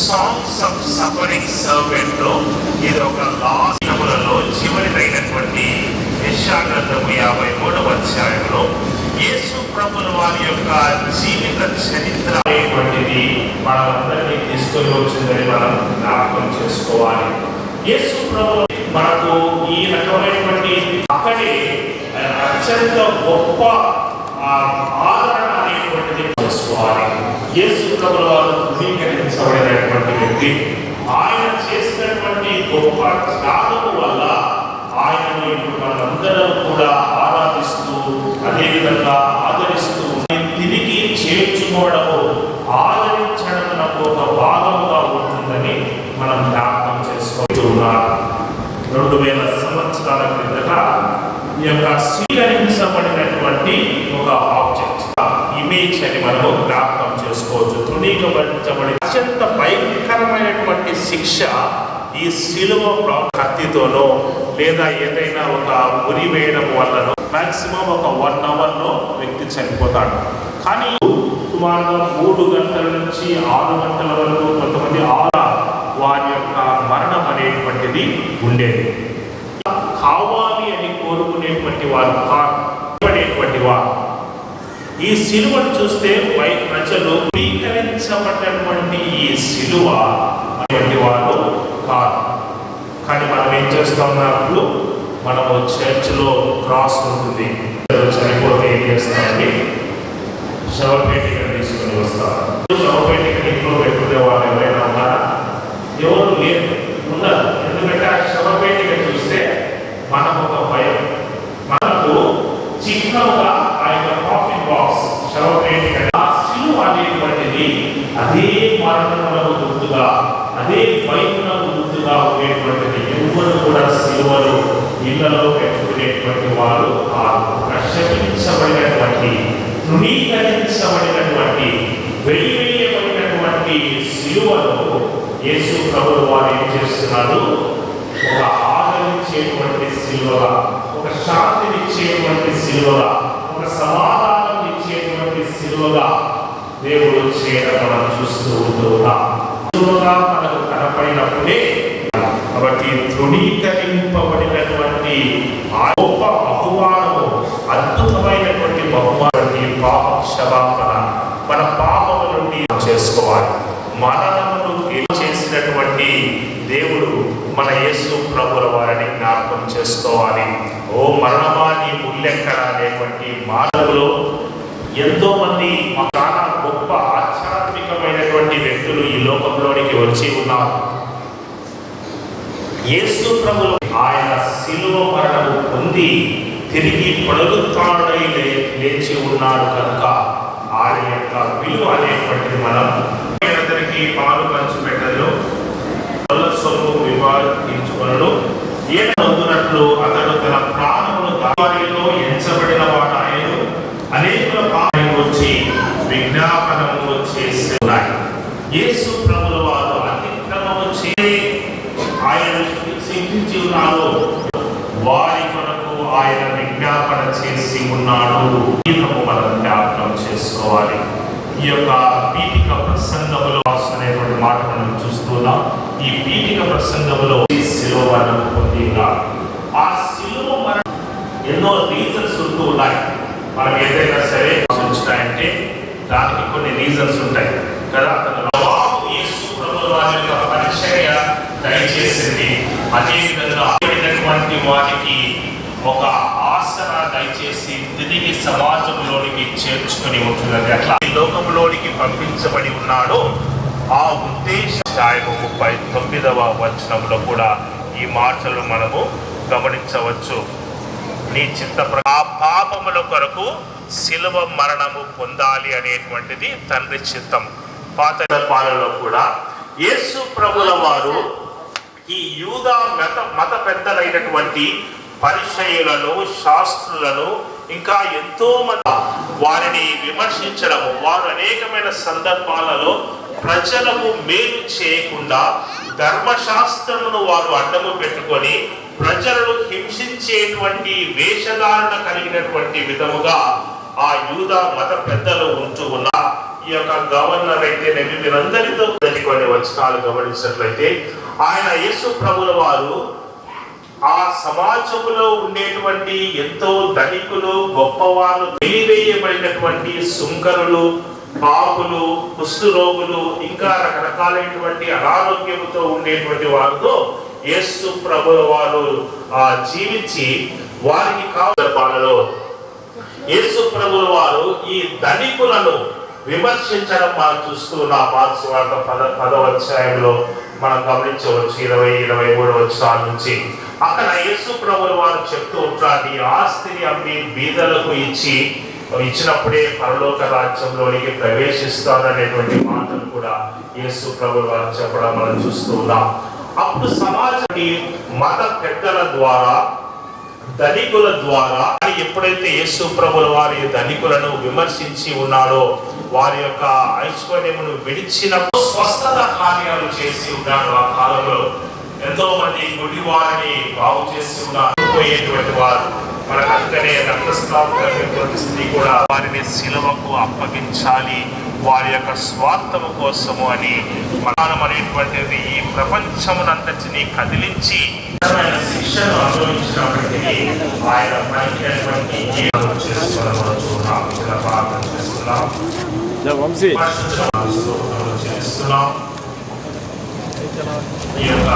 Songs of suffering సర్వెంట్లో ఇది ఒక లాసములలో చివరిదైనటువంటి యశాగ్రంథము యాభై మూడవ అధ్యాయంలో యేసు ప్రభుల వారి యొక్క జీవిత చరిత్ర అనేటువంటిది మనమందరినీ తీసుకొని వచ్చిందని మనం జ్ఞాపకం చేసుకోవాలి. యేసు ప్రభు మనకు ఈ రకమైనటువంటి అక్కడే అత్యంత గొప్ప ఆ, ఆదరణ అనేటువంటిది చేసుకోవాలి యేసు ప్రభుల వారు ధృవీకరించబడినటువంటి ఆయన చేసినటువంటి గొప్ప త్యాగము వల్ల ఆయనను ఇప్పుడు మనందరం కూడా ఆరాధిస్తూ అదేవిధంగా ఆదరిస్తూ తిరిగి చేర్చుకోవడము ఆదరించడం ఒక భాగముగా ఉంటుందని మనం జ్ఞాపకం చేసుకోవచ్చు రెండు వేల సంవత్సరాల క్రిందట ఈ యొక్క స్వీకరించబడినటువంటి ఒక ఆబ్జెక్ట్ ఇమేజ్ అని మనము జ్ఞాపకం చేసుకోవచ్చు. తృణీకరించబడిన అత్యంత భయంకరమైనటువంటి శిక్ష ఈ శిలువ కత్తితోనో లేదా ఏదైనా ఒక ఉరి వేయడం వల్లనో మాక్సిమం ఒక వన్ అవర్లో వ్యక్తి చనిపోతాడు. కానీ సుమారుగా మూడు గంటల నుంచి ఆరు గంటల వరకు కొంతమంది ఆర వారి యొక్క మరణం అనేటువంటిది ఉండేది. కావాలి అని కోరుకునేటువంటి వారు కాదు వారు. ఈ సిలువను చూస్తే పై ప్రజలు స్వీకరించబడినటువంటి ఈ సిలువ అటువంటి వారు కాదు. కానీ మనం ఏం చేస్తా ఉన్నప్పుడు మనము చర్చ్లో క్రాస్ ఉంటుంది. చనిపోతే ఏం చేస్తామండి శవపేటిక తీసుకొని వస్తారు శవపేటిక ఇంట్లో పెట్టుకునే వాళ్ళు ఎవరైనా ఉన్నారా ఎవరు లేరు ఉండరు ఎందుకంటే ఆ శవపేటిక చూస్తే మనకు ఒక భయం మనకు చిహ్నంగా ఆ యొక్క కాఫిన్ బాక్స్ శవపేటిక ఆ సిలువ అనేటువంటిది అదే మరణములకు గుర్తుగా అదే భయములకు గుర్తుగా ఉండేటువంటిది ఎవరు కూడా సిలువలు ఇళ్ళలో పెట్టుకునేటువంటి వారు కాదు ప్రశమించబడినటువంటి తృణీకరించబడినటువంటి వెలివేయబడినటువంటి సిలువను యేసు ప్రభువు వారు ఏం చేస్తున్నారు ఒక ఆదరించేటువంటి సిలువగా ఒక శాంతినిచ్చేటువంటి సిలువగా ఒక సమాధానం ఇచ్చేటువంటి సిలువగా దేవుడు చేయడం మనం చూస్తూ ఉంటూ ఉన్నాం సిలువగా మనకు కనపడినప్పుడే కాబట్టి తృణీకరింపబడినటువంటి ఆ గొప్ప బహుమానము అద్భుతమైనటువంటి బహుమానటువంటి పాప క్షమాపణ మన పాపము నుండి చేసుకోవాలి మరణమును గెలి చేసినటువంటి దేవుడు మన యేసు ప్రభుల వారిని జ్ఞాపకం చేసుకోవాలి ఓ మరణమా నీ ముల్లెక్కడ అనేటువంటి మానవులో ఎంతో మంది చాలా గొప్ప ఆధ్యాత్మికమైనటువంటి వ్యక్తులు ఈ లోకంలోనికి వచ్చి ఉన్నారు యేసు ప్రభులు ఆయన శిలువ మరణము పొంది తిరిగి పునరుత్డై లేచి ఉన్నాడు కనుక ఆయన యొక్క విలువ అనేటువంటిది మనం. అందరికీ పాలు పంచిపెట్టదు వల్ల సొమ్ము వివాదించుకొనడు ఈయన పొందునట్లు అతడు తన ప్రాణమును దారిలో ఎంచబడిన వాడు ఆయన అనేకుల పాపం వచ్చి విజ్ఞాపనము చేసి ఉన్నాయి యేసు ప్రభుల వారు అతిక్రమము చే ఆయన శిక్షించి ఉన్నాడు వారి కొరకు ఆయన విజ్ఞాపన చేసి ఉన్నాడు ఈతము మనం జ్ఞాపకం చేసుకోవాలి ఈ యొక్క పీఠిక ప్రసంగములో అనేటువంటి మాట మనం చూస్తున్నాం ఈ పీఠిక ప్రసంగములో ఈ శిలువ మరణం పొంది ఉన్నారు ఆ శిలువ మరణం ఎన్నో రీజన్స్ ఉంటూ ఉన్నాయి. మనం ఏదైనా సరే ఆలోచించాలంటే దానికి కొన్ని రీజన్స్ ఉంటాయి. కదా? పరిచర్య దయచేసింది. అదేవిధంగా వారికి ఒక ఆసన దయచేసి తిరిగి సమాజంలోనికి చేర్చుకొని ఉంటున్నది అట్లా ఈ లోకంలోనికి పంపించబడి ఉన్నాడో. ఆ ఉద్దేశాయము ముప్పై తొమ్మిదవ వచనంలో కూడా ఈ మాటలు మనము గమనించవచ్చు. నీ చిత్త ఆ పాపముల కొరకు శిలువ మరణము పొందాలి అనేటువంటిది తండ్రి చిత్తం పాత పాలలో కూడా యేసు ప్రభుల వారు ఈ యూదా మత మత పెద్దలైనటువంటి పరిచయులను శాస్త్రులను ఇంకా ఎంతో మంది వారిని విమర్శించడము వారు అనేకమైన సందర్భాలలో ప్రజలకు మేలు చేయకుండా ధర్మశాస్త్రమును వారు అడ్డము పెట్టుకొని ప్రజలను హింసించేటువంటి వేషధారణ కలిగినటువంటి విధముగా ఆ యూద మత పెద్దలు ఉంటూ ఉన్న ఈ యొక్క గవర్నర్ అయితేనేమి మీరందరితో కొన్ని వచనాలు గమనించినట్లయితే ఆయన యేసు ప్రభుల వారు ఆ సమాజంలో ఉండేటువంటి ఎంతో ధనికులు గొప్పవారు వెలివేయబడినటువంటి సుంకరులు పాపులు కుష్ఠరోగులు ఇంకా రకరకాలైనటువంటి అనారోగ్యంతో ఉండేటువంటి వారితో యేసు ప్రభుల వారు ఆ జీవించి వారికి కావాలలో యేసు ప్రభుల వారు ఈ ధనికులను విమర్శించడం మనం చూస్తున్న పాత్స్వార్త పద పదవ అధ్యాయంలో మనం గమనించవచ్చు. ఇరవై ఇరవై మూడు వచ్చాల నుంచి. అక్కడ యేసు ప్రభుల వారు చెప్తూ ఉంటారు నీ ఆస్తిని అమ్మి బీదలకు ఇచ్చి ఇచ్చినప్పుడే పరలోక రాజ్యంలోనికి ప్రవేశిస్తారనేటువంటి మాటలు కూడా యేసు ప్రభుల వారు చెప్పడం మనం చూస్తూ ఉన్నాం. అప్పుడు సమాజానికి మత పెద్దల ద్వారా ధనికుల ద్వారా ఎప్పుడైతే యేసు ప్రభుల వారి ధనికులను విమర్శించి ఉన్నాడో వారి యొక్క ఐశ్వర్యమును విడిచినప్పుడు స్వస్థత కార్యాలు చేసి ఉన్నాడు ఆ కాలంలో. ఎంతో మంది గుడి వారిని బాగు చేసి ఉన్నారు పోయేటువంటి వారు. మన కనుకనే రక్తస్రావం స్త్రీ కూడా వారిని శిలవకు అప్పగించాలి వారి యొక్క స్వార్థము కోసము అని మనం అనేటువంటిది ఈ ప్రపంచమునంతటిని కదిలించి కఠినమైన శిక్షను అనుభవించినప్పటికీ ఆయన పలికినటువంటి జీవనం చేసుకోవడం మనం చూస్తున్నాం ఇలా ప్రార్థన చేస్తున్నాం వంశీ పరిశుద్ధ స్తోత్రములు చేస్తున్నాం ఈ యొక్క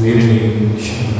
Ele.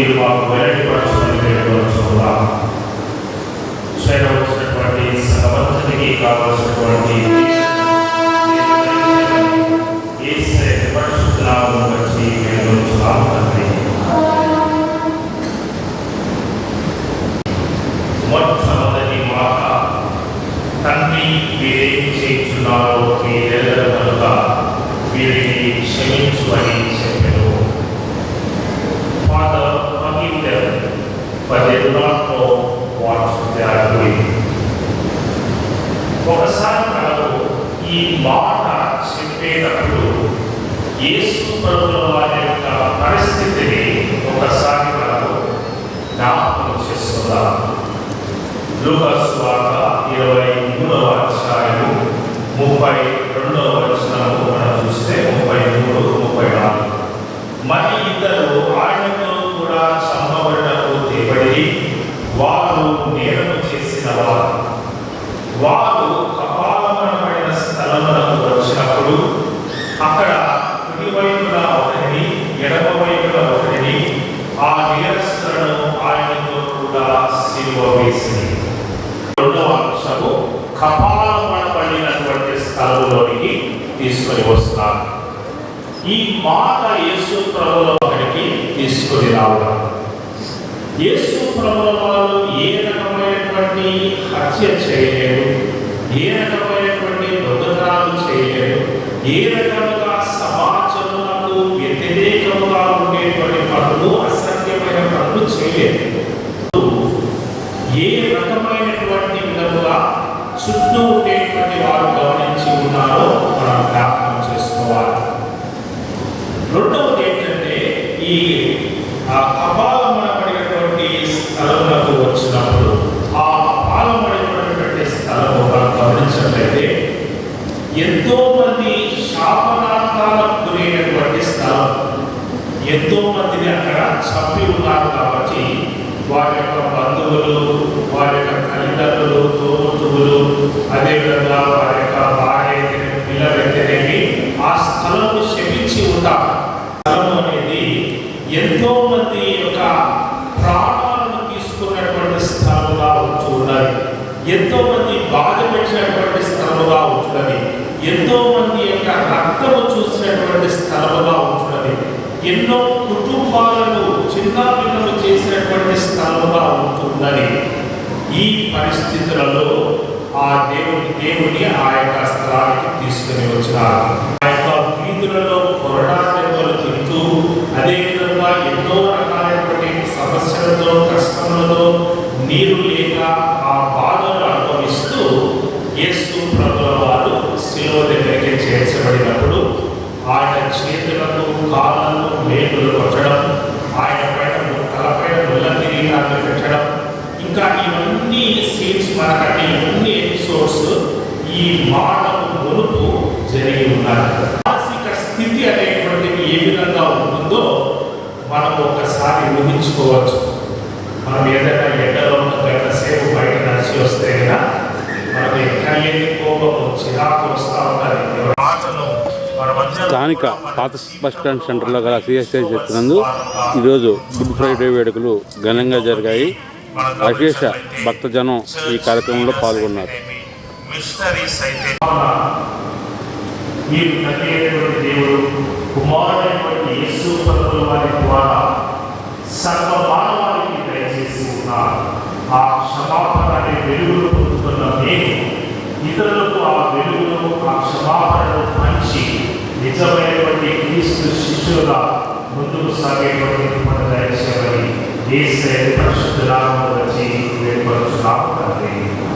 మీరు మాకు వెల్లడిపరచమని వేడుకొనుచు ఉన్నాం వచ్చినటువంటి సమర్థతకి కావలసినటువంటి ఈ మాట చెప్పేటప్పుడు యేసు ప్రభుల వారి యొక్క పరిస్థితిని ఒకసారి మనకు జ్ఞాపకం చేసుకుందాం. లూకాసు వార్త ఇరవై మూడవ అధ్యాయము ముప్పై రెండవ వచనము మనం చూస్తే ముప్పై మూడు ముప్పై నాలుగు మరి ఇద్దరు ఆయనతో కూడా చంపబడినకు తేబడి వారు నేరము చేసిన వారు వారు కపాలమనబడిన స్థలమునకు వచ్చినప్పుడు అక్కడ కుడివైపున ఒకరిని ఎడమ వైపున ఒకరిని ఆ నేరస్తులను ఆయనతో కూడా సిలువ వేసింది రెండవ అంశము కపాలమనబడినటువంటి స్థలంలోనికి తీసుకొని వస్తాను. ఈ మాట యేసు ప్రభుల వారికి తీసుకొని రావడం. యేసు ప్రభుల వారు ఏ రకమైనటువంటి హత్య చేయలేరు ఏ రకమైనటువంటి దొంగతనాలు చేయలేరు ఏ రకముగా సమాజములకు వ్యతిరేకముగా ఉండేటువంటి పనులు అసత్యమైన పనులు చేయలేరు ఏ రకమైన చుట్టూ ఉండేటువంటి వారు గమనించి ఉన్నారో మనం జ్ఞాపకం చేసుకోవాలి రెండవది ఏంటంటే ఈ ఆ కపాలమనబడినటువంటి స్థలములకు వచ్చినప్పుడు ఆ కపాలమడినటువంటి స్థలము మనం గమనించినట్లయితే ఎంతో మంది శాపనార్థాలకు గురైనటువంటి స్థలం ఎంతో మందిని అక్కడ చంపి ఉన్నారు కాబట్టి వారి యొక్క బంధువులు వారి యొక్క తల్లిదండ్రులు తోబుట్టువులు అదేవిధంగా వారి యొక్క భార్య అయితేనేమి, పిల్లలైతేనేమి ఆ స్థలంను శపించి ఉంటారు స్థలం అనేది ఎంతో మంది యొక్క ప్రాణాలను తీసుకున్నటువంటి స్థలముగా ఉంటూ ఉన్నది ఎంతో మంది బాధ పెట్టినటువంటి స్థలముగా ఉంటున్నది ఎంతో మంది యొక్క రక్తము చూసినటువంటి స్థలముగా ఉంటున్నది ఎన్నో కుటుంబాలను చిన్నాభిన్నము చేసినటువంటి స్థలంగా ఉంటుందని ఈ పరిస్థితులలో ఆ దేవుని దేవుని ఆ యొక్క స్థలానికి తీసుకుని వచ్చినారు. ఆ యొక్క వీధులలో కొరడా దెబ్బలు తింటూ అదేవిధంగా ఎన్నో రకాలైనటువంటి సమస్యలతో కష్టములతో నీరు లేక ఆ బాధను అనుభవిస్తూ యేసు ప్రభుల వారు శిలువ దగ్గరికి చేర్చబడినప్పుడు ఆయన చేతులకు కాళ్ళకు మేకులు కొట్టడం ఆయన పైన తలపైన ముళ్ళ కిరీటాన్ని పెట్టడం ఇంకా ఇవన్నీ సీన్స్ మనకంటే ఇవన్నీ ఎపిసోడ్స్ ఈ మాటకు మునుపు జరిగి ఉన్నాయి. మానసిక స్థితి అనేటువంటిది ఏ విధంగా ఉంటుందో మనం ఒకసారి ఊహించుకోవచ్చు. మనం ఏదైనా ఎండలో గంట సేపు బయట నడిచి వస్తే కదా మనకు ఎక్కడ లేని కోపము చిరాకు వస్తూ ఉంటుంది. మన స్థానిక పాత బస్ స్టాండ్ సెంటర్లో గల సిఎస్ఐ చెప్తున్నందు ఈరోజు గుడ్ ఫ్రైడే వేడుకలు ఘనంగా జరిగాయి. అశేష భక్తజనం ఈ కార్యక్రమంలో పాల్గొన్నారు. మిషనరీస్ అయితే దేవుడు కుమారుడైనటువంటి యేసు ప్రభుల వారి ద్వారా సర్వ మానవాళికి దయచేసి ఉన్నారు. ఆ క్షమాపణ అనే వెలుగును పొందుతున్న మేము ఇతరులకు ఆ వెలుగును ఆ క్షమాపణను పంచి నిజమైనటువంటి క్రీస్తు శిష్యులుగా ముందుకు సాగేటువంటి పని దయచేయమని इस परशुराम बच्ची वे परशुराम करते हैं।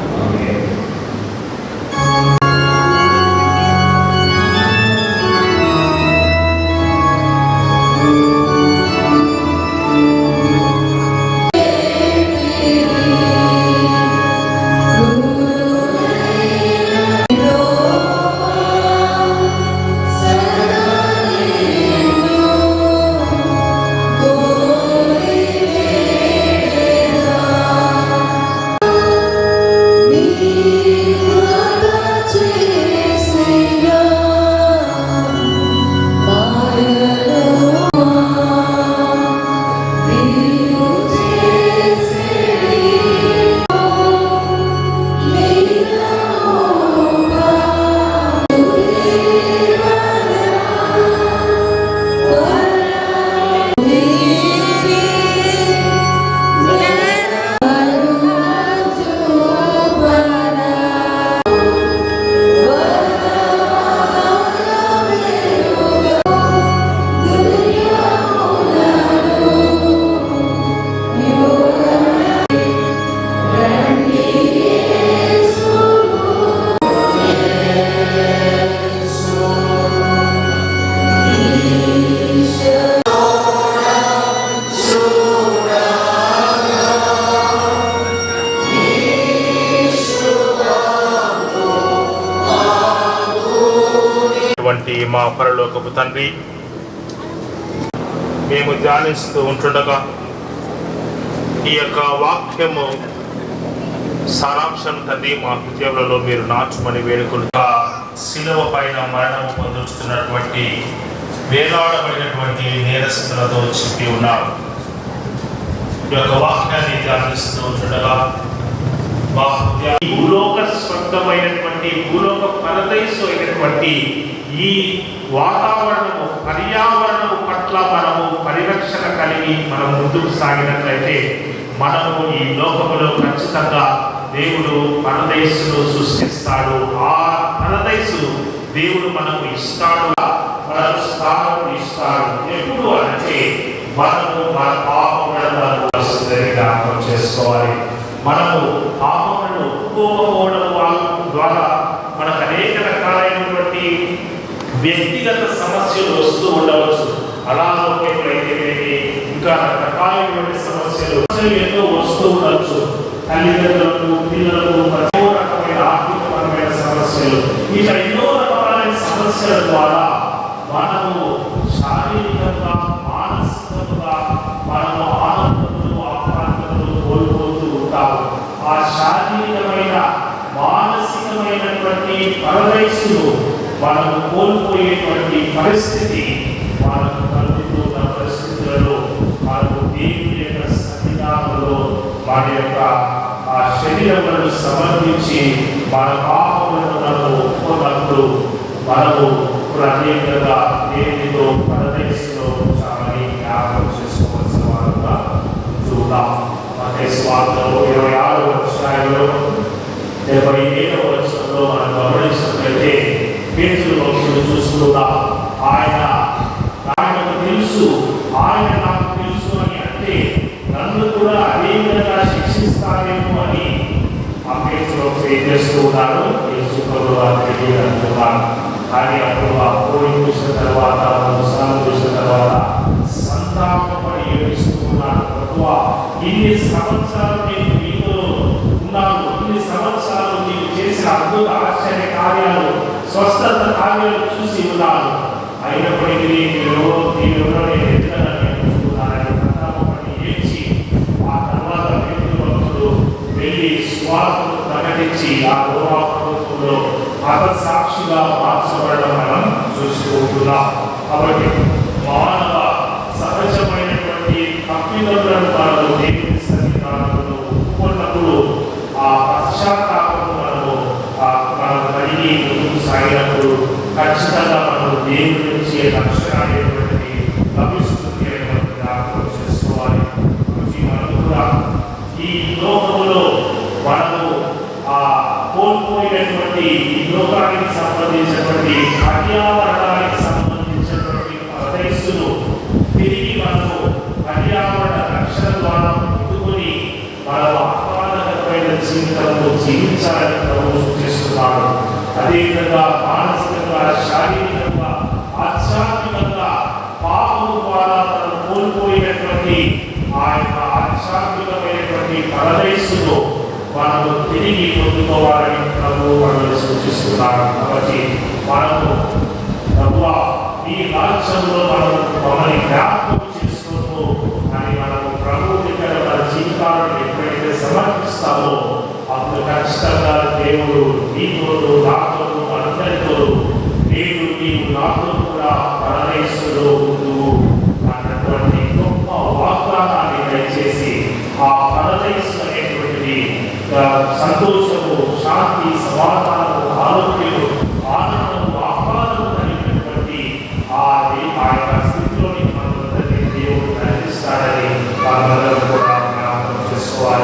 మా పరలోకపు తండ్రి మేము ధ్యానిస్తూ ఉంటుండగా ఈ యొక్క వాక్యము సారాంశం తండ్రి మా హృదయంలో మీరు నాచుమని వేడుకుంటా శిలవ పైన మరణం పొందుతున్నటువంటి వేలాడబడినటువంటి నేరస్తులతో చెప్పి ఉన్నారు. ఈ యొక్క వాక్యాన్ని ధ్యానిస్తూ ఉంటుండగా మా భూలోక స్వర్గమైనటువంటి భూలోక పరదైసు అయినటువంటి ఈ వాతావరణము పర్యావరణము పట్ల మనము పరిరక్షణ కలిగి మనం ముందుకు సాగినట్లయితే మనము ఈ లోకములో ఖచ్చితంగా దేవుడు పరదేశును సృష్టిస్తాడు. ఆ పరదేశు దేవుడు మనకు ఇస్తాడు. మనకు స్థానం ఇస్తాడు. ఎప్పుడు అంటే మనము మన పాపములను జ్ఞాపకం చేసుకోవాలి. మనము పాపములను ఒప్పుకోకపోవడం ద్వారా మనకు అనేక రకాలైనటువంటి వ్యక్తిగత సమస్యలు వస్తూ ఉండవచ్చు. అనారోగ్యములైతేనేమి ఇంకా రకరకాలైనటువంటి సమస్యలు సమస్యలు ఎన్నో వస్తూ ఉండవచ్చు. తల్లిదండ్రులకు పిల్లలకు ఎన్నో రకమైన ఆర్థికపరమైన సమస్యలు ఇట్లా ఎన్నో రకాలైన సమస్యల ద్వారా మనము శారీరకంగా మానసికంగా మనము ఆనందములు ఆహ్లాదములు కోల్పోతూ ఉంటాము ఆ శారీరకమైన మానసికమైనటువంటి వాళ్ళను కోల్పోయేటువంటి పరిస్థితి వాళ్ళకు కలుగుతున్న పరిస్థితులలో వాళ్ళకు దేవుని యొక్క సన్నిధానంలో మన యొక్క ఆ శరీరములను సమర్పించి మన పాపములను మనము ఒప్పుకున్నప్పుడు మనము ప్రత్యేకంగా దేవునితో పరదేశంలో చాలా జ్ఞాపకం చేసుకోవాల్సిన వారుగా చూద్దాం. అదే స్వార్థంలో ఇరవై ఆరు అధ్యాయంలో డెబ్బై ఏడవ వచనంలో మనం గమనించినట్లయితే పేతులు భక్తులు చూస్తున్నాం ఆయన నాకు తెలుసు ఆయన నాకు తెలుసు అని అంటే నన్ను కూడా అదే విధంగా శిక్షిస్తానేమో అని ఆ పేతులు ఏం చేస్తూ ఉన్నారు యేసు ప్రభు వారు తెలియదంటున్నారు కానీ అప్పుడు ఆ కోడి చూసిన తర్వాత ముసలాలు చూసిన తర్వాత సంతాపడి ఏడుస్తూ ఉన్నాడు ప్రభువా ఇన్ని సంవత్సరాలు నేను మీతో ఉన్నాను ఇన్ని సంవత్సరాలు నీవు చేసిన అద్భుత ఆశ్చర్య కార్యాలు స్వస్థత కార్యాలు చూసి ఉన్నాను అయినప్పటికీ మీరు నీవెవరో నేను ఎదుగుతానని అనుకుంటున్నానని సంతాపపడి ఏడ్చి ఆ తర్వాత వ్యక్తి భక్తులు వెళ్ళి స్వార్థను ప్రకటించి ఆ గోవా ప్రభుత్వంలో సాక్షిగా మార్చబడడం మనం చూసుకుంటున్నాం కాబట్టి మానవ సహజమైనటువంటి తప్పిదములను మనము దేవుని సన్నిధానంలో ఒప్పుకున్నప్పుడు ఆ పశ్చాత్తాపం మనము మనం కలిగి ముందుకు సాగినప్పుడు ఖచ్చితంగా మనము దేవుని నుంచి రక్షణ అనేటువంటిది లభిస్తుంది అని మనం జ్ఞాపకం చేసుకోవాలి. కాబట్టి కూడా ఈ లోకములో మనము ఆ కోల్పోయినటువంటి ఈ లోకానికి సంబంధించినటువంటి పర్యావరణానికి సంబంధించినటువంటి ప్రదేశులు తిరిగి మనము పర్యావరణ రక్షణ ద్వారా పుట్టుకొని మనము ఆహ్లాదకరమైన జీవితంలో జీవించాలని ప్రభు సూచిస్తున్నాడు. అదేవిధంగా మానసికంగా శారీరకంగా ఆధ్యాత్మికంగా పాపము ద్వారా మనం కోల్పోయినటువంటి ఆ యొక్క ఆధ్యాత్మికమైనటువంటి పరదేశులో మనము తిరిగి పొందుకోవాలని ప్రభు మనం సూచిస్తున్నారు కాబట్టి మనము ప్రభువా ఈ రాజ్యంలో మనం మమ్మల్ని జ్ఞాపకం చేసుకుంటూ అని మనము ప్రభు దగ్గర మన జీవితాలను ఎప్పుడైతే సమర్పిస్తామో అప్పుడు ఖచ్చితంగా దేవుడు నీతోడు నాతో నేను నీవు నాతో కూడా పరదేశంలో ఉందువు అన్నటువంటి గొప్ప వాగ్దానాన్ని దయచేసి ఆ పరదేశం అనేటువంటిది ఆ, సంతోషము శాంతి సమాధానము ఆరోగ్యము ఆనందము ఆహ్లాదము కలిగినటువంటి ఆ దే- ఆ యొక్క స్థితిలోని మనందరినీ దేవుడు నడిపిస్తాడని మనందరం కూడా జ్ఞాపకం చేసుకోవాలి ఆ చిరుపను